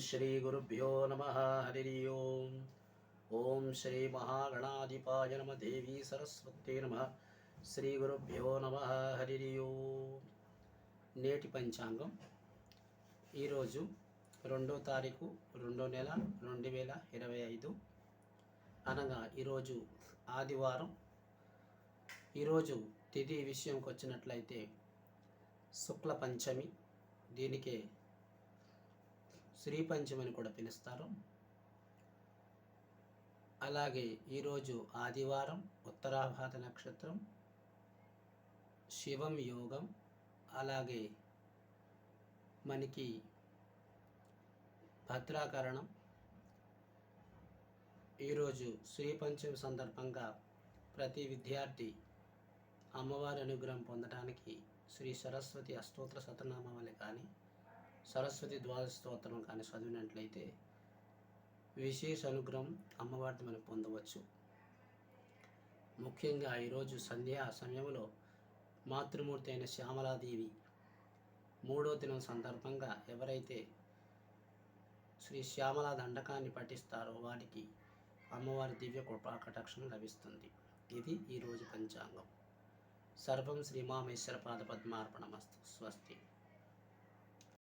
శ్రీ గురుభ్యో నమ. హరి ఓం. ఓం శ్రీ మహాగణాధిపాయ నమ. దేవీ సరస్వతి నమ. శ్రీ గురుభ్యో నమ. హరి ఓం. నేటి పంచాంగం. ఈరోజు రెండో తారీఖు రెండో నెల రెండు వేల ఇరవై ఐదు. అనగా ఈరోజు ఆదివారం. ఈరోజు తిథి విషయంకి వచ్చినట్లయితే శుక్ల పంచమి దీనికే శ్రీపంచమి అని కూడా పిలుస్తారు. అలాగే ఈరోజు ఆదివారం ఉత్తరాభాద నక్షత్రం శివం యోగం అలాగే మనకి భద్రాకరణం. ఈరోజు శ్రీపంచమి సందర్భంగా ప్రతి విద్యార్థి అమ్మవారి అనుగ్రహం పొందడానికి శ్రీ సరస్వతి అష్టోత్తర శతనామావళి కానీ సరస్వతి ద్వాదశ స్తోత్రం కానీ చదివినట్లయితే విశేష అనుగ్రహం అమ్మవారిని మనం పొందవచ్చు. ముఖ్యంగా ఈరోజు సంధ్యా సమయంలో మాతృమూర్తి అయిన శ్యామలాదేవి మూడో దినం సందర్భంగా ఎవరైతే శ్రీ శ్యామలా దండకాన్ని పఠిస్తారో వారికి అమ్మవారి దివ్య కృపాకటాక్షం లభిస్తుంది. ఇది ఈరోజు పంచాంగం. సర్వం శ్రీమామేశ్వర పాద పద్మార్పణమస్తు. స్వస్తి.